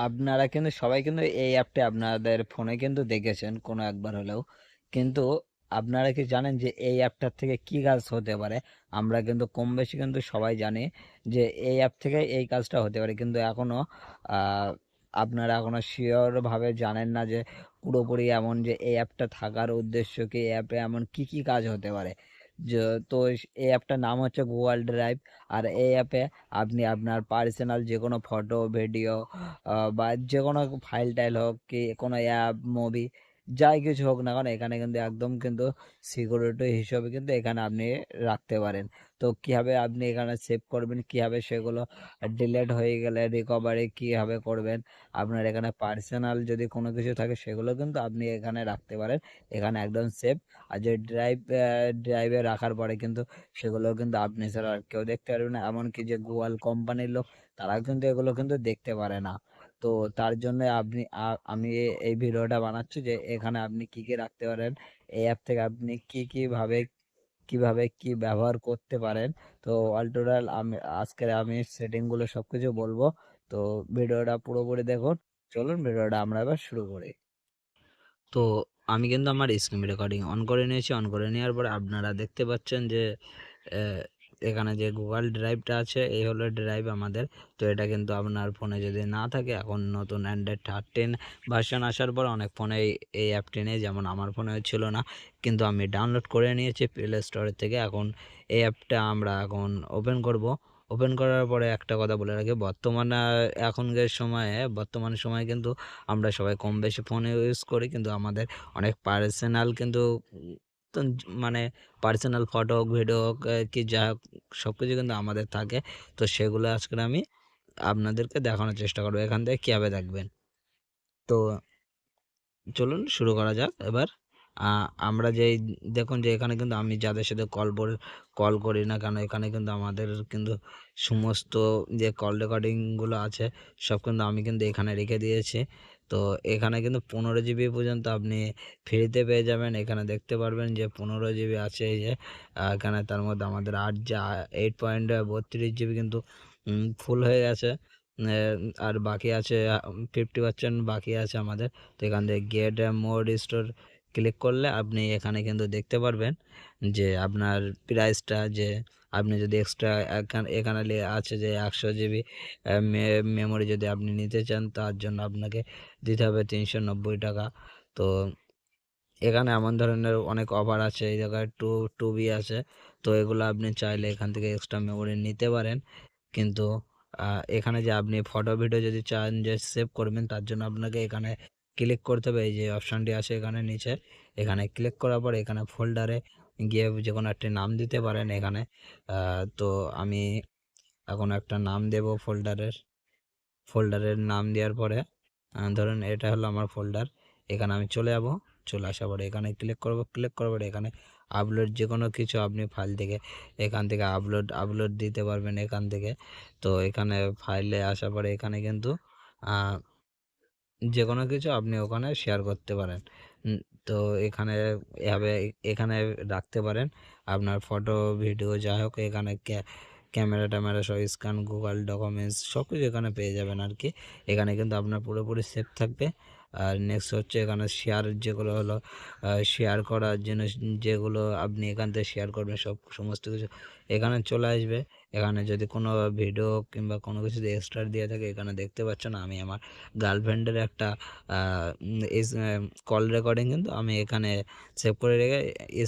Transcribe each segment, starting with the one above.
আপনারা কিন্তু, সবাই কিন্তু এই অ্যাপটা আপনাদের ফোনে কিন্তু দেখেছেন, কোনো একবার হলেও। কিন্তু আপনারা কি জানেন যে এই অ্যাপটার থেকে কি কাজ হতে পারে? আমরা কিন্তু কম বেশি কিন্তু সবাই জানি যে এই অ্যাপ থেকে এই কাজটা হতে পারে। কিন্তু এখনও আপনারা এখনও শিওরভাবে জানেন না যে পুরোপুরি এমন যে এই অ্যাপটা থাকার উদ্দেশ্য কি অ্যাপে এমন কি কি কাজ হতে পারে? তো এই অ্যাপটার নাম হচ্ছে গুগল ড্রাইভ আর এই অ্যাপে আপনি আপনার পার্সোনাল যে কোনো ফটো ভিডিও বা যে কোনো ফাইল টাইল হোক, কি কোনো অ্যাপ মুভি যাই কিছু হোক না কেন, এখানে কিন্তু একদম কিন্তু সিকিউরিটি হিসেবে কিন্তু এখানে আপনি রাখতে পারেন। তো কীভাবে আপনি এখানে সেভ করবেন, কীভাবে সেগুলো ডিলেট হয়ে গেলে রিকভারি কীভাবে করবেন, আপনার এখানে পার্সোনাল যদি কোনো কিছু থাকে সেগুলো কিন্তু আপনি এখানে রাখতে পারেন। এখানে একদম সেভ আর যে ড্রাইভ ড্রাইভে রাখার পরে কিন্তু সেগুলো কিন্তু আপনি ছাড়া আর কেউ দেখতে পারবে না। এমনকি যে গুগল কোম্পানির লোক, তারাও কিন্তু এগুলো কিন্তু দেখতে পারে না। তো তার জন্য আপনি আমি এই ভিডিওটা বানাচ্ছি যে এখানে আপনি কি কি রাখতে পারেন, এই অ্যাপ থেকে আপনি কি কীভাবে কীভাবে কি ব্যবহার করতে পারেন। তো অল টোটাল আমি, আজকের আমি সেটিংগুলো সব কিছু বলব। তো ভিডিওটা পুরোপুরি দেখুন, চলুন ভিডিওটা আমরা এবার শুরু করি। তো আমি কিন্তু আমার স্ক্রিন রেকর্ডিং অন করে নিয়েছি অন করে নেওয়ার পরে আপনারা দেখতে পাচ্ছেন যে এখানে যে গুগল ড্রাইভটা আছে, এই হলো ড্রাইভ আমাদের। তো এটা কিন্তু আপনার ফোনে যদি না থাকে, এখন নতুন অ্যান্ড্রয়েড থার্টিন ভার্সন আসার পর অনেক ফোনে এই অ্যাপটি নেই, যেমন আমার ফোনে ছিল না। কিন্তু আমি ডাউনলোড করে নিয়েছি প্লে স্টোরের থেকে। এখন এই অ্যাপটা আমরা এখন ওপেন করব। ওপেন করার পরে একটা কথা বলে রাখি, বর্তমানে, এখনকার সময়ে, বর্তমান সময়ে কিন্তু আমরা সবাই কম বেশি ফোন ইউজ করি। কিন্তু আমাদের অনেক পার্সোনাল কিন্তু মানে পার্সোনাল ফটো ভিডিও কি যা সব কিছু কিন্তু আমাদের থাকে। তো সেগুলো আজকে আমি আপনাদেরকে দেখানোর চেষ্টা করব। এখান থেকে কীভাবে দেখবেন? তো চলুন, শুরু করা যাক এবার। আমরা যেই, দেখুন যে এখানে কিন্তু আমি যাদের সাথে কল কল করি না কেন, এখানে কিন্তু আমাদের কিন্তু সমস্ত যে কল রেকর্ডিংগুলো আছে, সব কিন্তু আমি কিন্তু এখানে রেখে দিয়েছি। তো এখানে কিন্তু পনেরো জিবি পর্যন্ত আপনি ফ্রিতে পেয়ে যাবেন। এখানে দেখতে পারবেন যে পনেরো জিবি আছে এই যে এখানে তার মধ্যে আমাদের আট যা এইট পয়েন্ট বত্রিশ জিবি কিন্তু ফুল হয়ে গেছে। আর বাকি আছে ফিফটি পার্সেন্ট বাকি আছে আমাদের। তো এখান থেকে গেট মোড স্টোর ক্লিক করলে আপনি এখানে কিন্তু দেখতে পারবেন যে আপনার প্রাইসটা যে আপনি যদি এক্সট্রা এখানে আছে যে একশো জিবি মেমোরি যদি আপনি নিতে চান, তার জন্য আপনাকে দিতে হবে তিনশো নব্বই টাকা। তো এখানে এমন ধরনের অনেক অফার আছে, এই জায়গায় টু টু বি আছে। তো এগুলো আপনি চাইলে এখান থেকে এক্সট্রা মেমোরি নিতে পারেন। কিন্তু এখানে যে আপনি ফটো ভিডিও যদি চান, যে সেভ করবেন, তার জন্য আপনাকে এখানে ক্লিক করতে হবে। এই যে অপশানটি আছে এখানে নিচে। এখানে ক্লিক করার পর এখানে ফোল্ডারে গিয়ে যে কোনো একটি নাম দিতে পারেন এখানে। তো আমি এখন একটা নাম দেব ফোল্ডারের। ফোল্ডারের নাম দেওয়ার পরে ধরুন এটা হলো আমার ফোল্ডার। এখানে আমি চলে যাব, চলে আসার পরে এখানে ক্লিক করব ক্লিক করার পরে এখানে আপলোড যে কোনো কিছু আপনি ফাইল থেকে এখান থেকে আপলোড আপলোড দিতে পারবেন এখান থেকে। তো এখানে ফাইলে আসার পরে এখানে কিন্তু যে কোনো কিছু আপনি ওখানে শেয়ার করতে পারেন। তো এখানে এভাবে, এখানে রাখতে পারেন। আপনার ফটো ভিডিও যা হোক, এখানে ক্যামেরা ট্যামেরা সব স্ক্যান গুগল ডকুমেন্টস সব কিছু এখানে পেয়ে যাবেন আর কি এখানে কিন্তু আপনার পুরোপুরি সেফ থাকবে। আর নেক্সট হচ্ছে এখানে শেয়ার যেগুলো হলো শেয়ার করার জন্য যেগুলো আপনি এখান থেকে শেয়ার করবেন, সব সমস্ত কিছু এখানে চলে আসবে। এখানে যদি কোনো ভিডিও কিংবা কোনো কিছু এক্সট্রা দিয়ে থাকে, এখানে দেখতে পাচ্ছেন আমি আমার গার্লফ্রেন্ডের একটা কল রেকর্ডিং কিন্তু আমি এখানে সেভ করে রেখে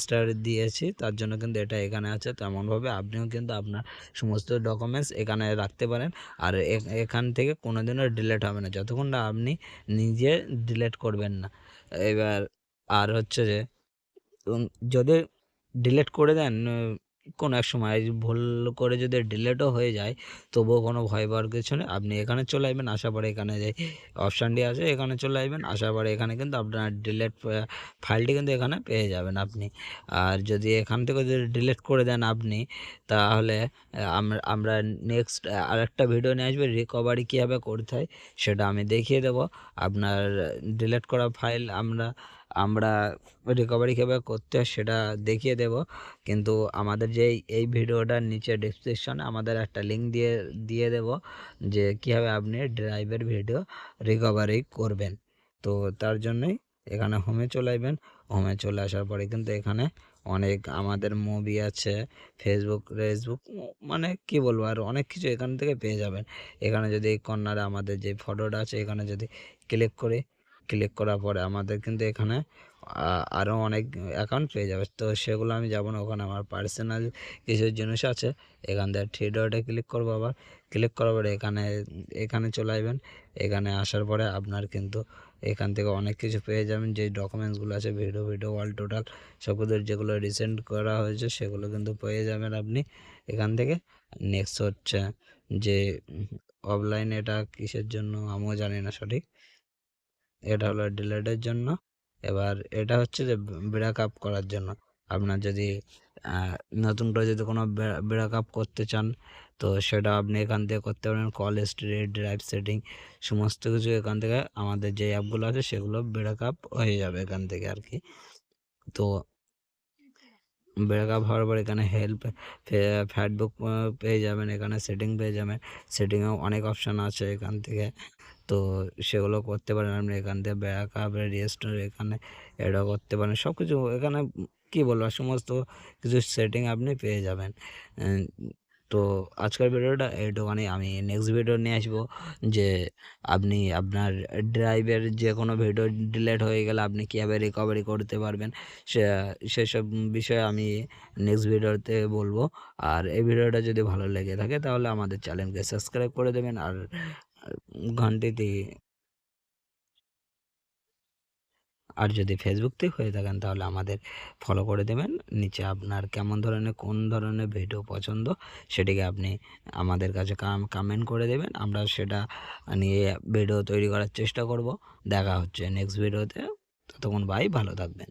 স্টার দিয়েছি। তার জন্য কিন্তু এটা এখানে আছে। তেমনভাবে আপনিও কিন্তু আপনার সমস্ত ডকুমেন্টস এখানে রাখতে পারেন। আর এখান থেকে কোনো দিনও ডিলেট হবে না। যতক্ষণ না আপনি নিজে ডিলেট করবেন না। এবার, আর হচ্ছে যে যদি ডিলেট করে দেন কোনো এক সময় ভুল করে যদি ডিলেটও হয়ে যায়, তবুও কোনো ভয় পাওয়ার কিছু নেই। আপনি এখানে চলে আসবেন আসার পরে এখানে যে অপশানটি আছে, এখানে চলে আসবেন আসার পরে এখানে কিন্তু আপনার ডিলেট ফাইলটি কিন্তু এখানে পেয়ে যাবেন আপনি। আর যদি এখান থেকে যদি ডিলেট করে দেন আপনি, তাহলে আমরা নেক্সট আরেকটা ভিডিও নিয়ে আসবে রিকভারি কীভাবে করতে হয়, সেটা আমি দেখিয়ে দেবো। আপনার ডিলেট করা ফাইল আমরা আমরা রিকভারি কীভাবে করতে হয় সেটা দেখিয়ে দেব। কিন্তু আমাদের যে এই- ভিডিওটার নিচে ডিসক্রিপশনে আমাদের একটা লিঙ্ক দিয়ে দিয়ে দেব যে কীভাবে আপনি ড্রাইভের ভিডিও রিকভারি করবেন। তো তার জন্যই এখানে হোমে চলে আসবেন। হোমে চলে আসার পরে কিন্তু এখানে অনেক আমাদের মুভি আছে ফেসবুক ফেসবুক মানে কি বলব আর অনেক কিছু এখান থেকে পেয়ে যাবেন। এখানে যদি কর্নারে আমাদের যে ফটোটা আছে, এখানে যদি ক্লিক করি ক্লিক করার পরে আমাদের কিন্তু এখানে আরও অনেক অ্যাকাউন্ট পেয়ে যাবে। তো সেগুলো আমি যাব না, ওখানে আমার পার্সোনাল কিছু জিনিস আছে, এখান থেকে থ্রি ডটে ক্লিক করব আবার। ক্লিক করার পরে এখানে এখানে চলে আসবেন। এখানে আসার পরে আপনার কিন্তু এখান থেকে অনেক কিছু পেয়ে যাবেন। যে ডকুমেন্টসগুলো আছে ভিডিও ভিডিও অল টোটাল সবগুলো যেগুলো রিসেন্ট করা হয়েছে, সেগুলো কিন্তু পেয়ে যাবেন আপনি এখান থেকে। নেক্সট হচ্ছে যে অফলাইন এটা কিসের জন্য, আমিও জানি না সঠিক। এটা হলো ডিলেটের জন্য। এবার এটা হচ্ছে যে ব্রেক আপ করার জন্য। আপনার যদি নতুন করে যদি কোনো ব্রেক আপ করতে চান, তো সেটা আপনি এখান থেকে করতে পারেন। কল হিস্ট্রি ড্রাইভ সেটিং, সমস্ত কিছু এখান থেকে আমাদের যে অ্যাপগুলো আছে, সেগুলো ব্রেক আপ হয়ে যাবে এখান থেকে আর কি। তো ব্রেক আপ হওয়ার পর এখানে হেল্প ফ্যাটবুক পেয়ে যাবেন, এখানে সেটিং পেয়ে যাবেন। সেটিংয়েও অনেক অপশান আছে এখান থেকে। তো সেগুলো করতে পারেন। আপনি এখান থেকে ব্যাক আপ রেজিস্টার এখানে এটা করতে পারেন। সব কিছু এখানে কী বলব, সমস্ত কিছু সেটিং আপনি পেয়ে যাবেন। তো আজকের ভিডিওটা এইটুখানি। আমি নেক্সট ভিডিও নিয়ে আসব যে আপনি আপনার ড্রাইভের যে কোনো ভিডিও ডিলেট হয়ে গেলে আপনি কীভাবে রিকভারি করতে পারবেন, সে, সেসব বিষয়ে আমি নেক্সট ভিডিওতে বলব। আর এই ভিডিওটা যদি ভালো লেগে থাকে তাহলে আমাদের চ্যানেলকে সাবস্ক্রাইব করে দেবেন। আর ঘন্টিতে আর যদি ফেসবুক থেকে হয়ে থাকেন, তাহলে আমাদের ফলো করে দেবেন। নিচে আপনার কেমন ধরনের, কোন ধরনের ভিডিও পছন্দ, সেটিকে আপনি আমাদের কাছে কমেন্ট করে দেবেন। আমরা সেটা নিয়ে ভিডিও তৈরি করার চেষ্টা করব। দেখা হচ্ছে নেক্সট ভিডিওতে ততক্ষণ বাই ভালো থাকবেন।